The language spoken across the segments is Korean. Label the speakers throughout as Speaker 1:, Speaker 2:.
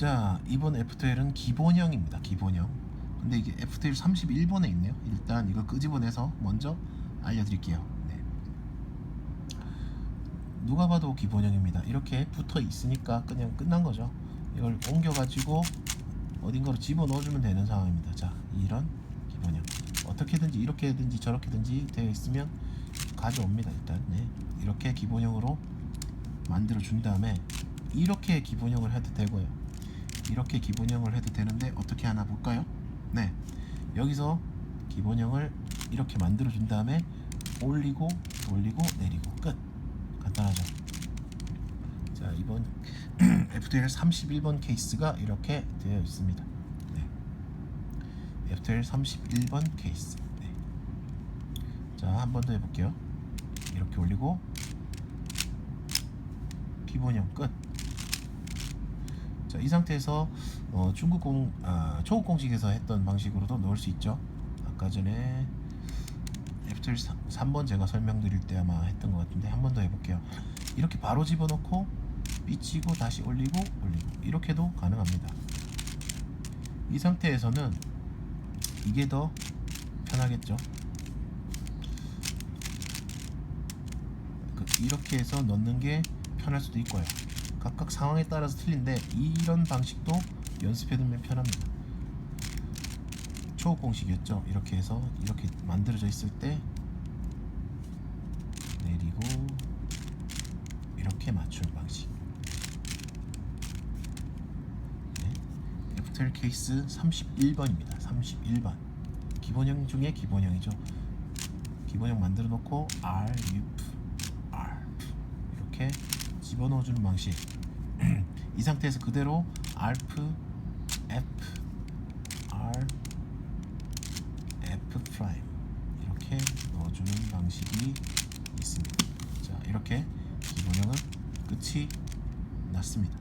Speaker 1: 자 이번 F2L은 기본형입니다 기본형. 근데 이게 F2L 31번에 있네요. 일단 이걸 끄집어내서 먼저 알려드릴게요. 네. 누가 봐도 기본형입니다. 이렇게 붙어 있으니까 그냥 끝난 거죠. 이걸 옮겨 가지고 어딘가로 집어 넣어주면 되는 상황입니다. 자 이런 기본형. 어떻게든지 이렇게든지 저렇게든지 되어 있으면 가져옵니다 일단. 네. 이렇게 기본형으로 만들어 준 다음에 이렇게 기본형을 해도 되고요 이렇게 기본형을 해도 되는데 어떻게 하나 볼까요 네 여기서 기본형을 이렇게 만들어 준 다음에 올리고 돌리고 내리고 끝 간단하죠 자 이번 FTL 31번 케이스가 이렇게 되어 있습니다 네. FTL 31번 케이스 네. 자한 번 더 해볼게요 이렇게 올리고 기본형 끝. 자, 이 상태에서 어, 중국 공 아, 초급 공식에서 했던 방식으로도 넣을 수 있죠. 아까 전에 애프터 3번 제가 설명드릴 때 아마 했던 것 같은데 한 번 더 해볼게요. 이렇게 바로 집어넣고 삐치고 다시 올리고 올리고 이렇게도 가능합니다. 이 상태에서는 이게 더 편하겠죠. 그 이렇게 해서 넣는 게 편할 수도 있고요. 각각 상황에 따라서 틀린데 이런 방식도 연습해두면 편합니다. 초급 공식이었죠. 이렇게 해서 이렇게 만들어져 있을 때 내리고 이렇게 맞추는 방식. 네. 애프터 케이스 31번입니다. 31번. 기본형 중에 기본형이죠. 기본형 만들어 놓고 R, U, R 이렇게 집어넣어주는 방식. 이 상태에서 그대로 ARP, F, R, F 프라임 이렇게 넣어주는 방식이 있습니다. 자 이렇게 기본형은 끝이 났습니다.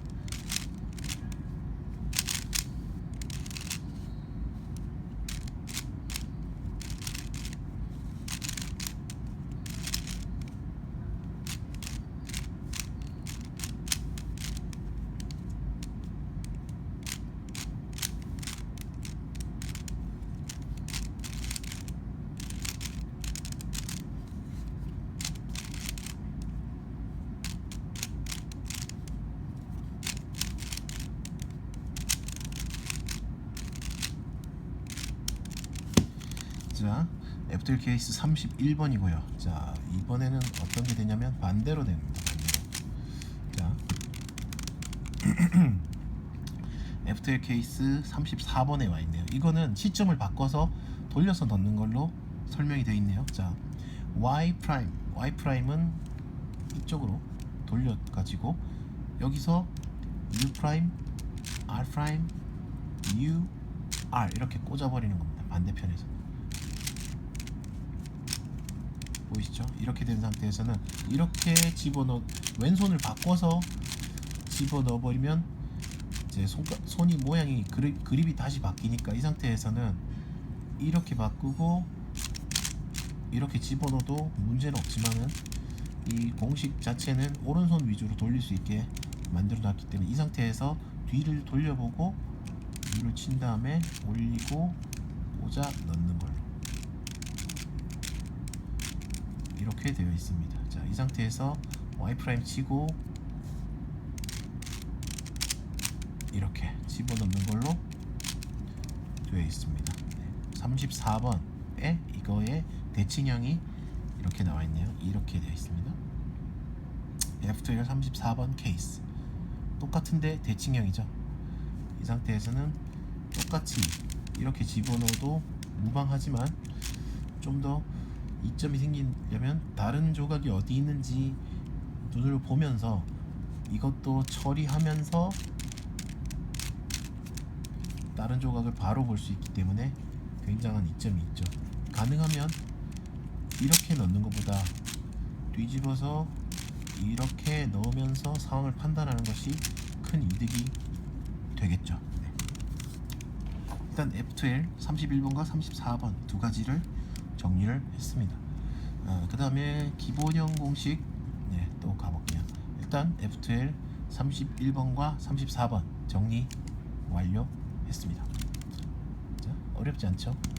Speaker 1: 자, 애프터 케이스 31번이고요. 자, 이번에는 어떤 게 되냐면 반대로 됩니다. 자. 애프터 케이스 34번에 와 있네요. 이거는 시점을 바꿔서 돌려서 넣는 걸로 설명이 되어 있네요. 자, y 프라임, y 프라임은 이쪽으로 돌려 가지고 여기서 u 프라임, r 프라임, u, r 이렇게 꽂아 버리는 겁니다. 반대편에서. 보이시죠? 이렇게 된 상태에서는 이렇게 집어넣 왼손을 바꿔서 집어넣어 버리면 이제 손, 손이 모양이 그립, 그립이 다시 바뀌니까 이 상태에서는 이렇게 바꾸고 이렇게 집어넣어도 문제는 없지만은 이 공식 자체는 오른손 위주로 돌릴 수 있게 만들어 놨기 때문에 이 상태에서 뒤를 돌려보고 위를 친 다음에 올리고 꽂아 넣는 걸로 이렇게 되어 있습니다. 자, 이 상태에서 Y 프라임 치고 이렇게 집어넣는 걸로 되어 있습니다. 네. 34번에 이거의 대칭형이 이렇게 나와 있네요. 이렇게 되어 있습니다. F2L 34번 케이스 똑같은데 대칭형이죠. 이 상태에서는 똑같이 이렇게 집어넣어도 무방하지만 좀더 이점이 생기려면 다른 조각이 어디 있는지 눈을 보면서 이것도 처리하면서 다른 조각을 바로 볼 수 있기 때문에 굉장한 이점이 있죠. 가능하면 이렇게 넣는 것보다 뒤집어서 이렇게 넣으면서 상황을 판단하는 것이 큰 이득이 되겠죠. 네. 일단 F2L 31번과 34번 두 가지를 정리를 했습니다. 그 다음에 기본형 공식 네, 또 가볼게요. 일단 F2L 31번과 34번 정리 완료했습니다. 자, 어렵지 않죠? F2